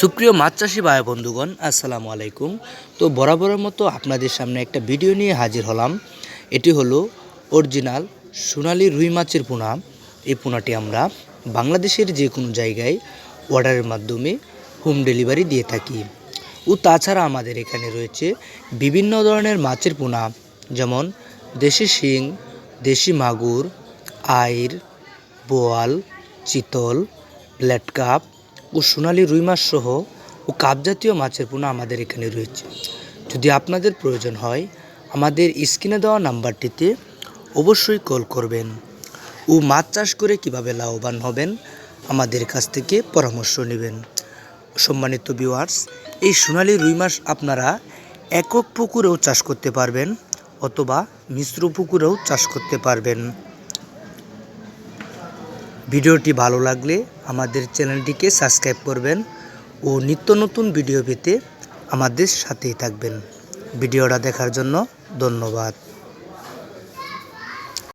সুপ্রিয় মাছ চাষি ভাই বন্ধুগণ, আসসালামু আলাইকুম। তো বরাবরের মতো আপনাদের সামনে একটা ভিডিও নিয়ে হাজির হলাম। এটি হলো অরিজিনাল সোনালি রুই মাছের পোনা। এই পোনাটি আমরা বাংলাদেশের যে কোনো জায়গায় অর্ডারের মাধ্যমে হোম ডেলিভারি দিয়ে থাকি। ও তাছাড়া আমাদের এখানে রয়েছে বিভিন্ন ধরনের মাছের পোনা, যেমন দেশি শিং, দেশি মাগুর, আইর, বোয়াল, চিতল, ব্ল্যাড কাপ ও সোনালি রুই মাছ সহ ও কাপ জাতীয় মাছের পোনা আমাদের এখানে রয়েছে। যদি আপনাদের প্রয়োজন হয়, আমাদের স্ক্রিনে দেওয়া নাম্বারটিতে অবশ্যই কল করবেন। ও মাছ চাষ করে কীভাবে লাভবান হবেন, আমাদের কাছ থেকে পরামর্শ নেবেন। সম্মানিত ভিউয়ার্স এই সোনালি রুই মাছ আপনারা একক পুকুরেও চাষ করতে পারবেন অথবা মিশ্র পুকুরেও চাষ করতে পারবেন। ভিডিওটি ভালো লাগলে আমাদের চ্যানেলটিকে সাবস্ক্রাইব করবেন ও নিত্য নতুন ভিডিও পেতে আমাদের সাথেই থাকবেন। ভিডিওটা দেখার জন্য ধন্যবাদ।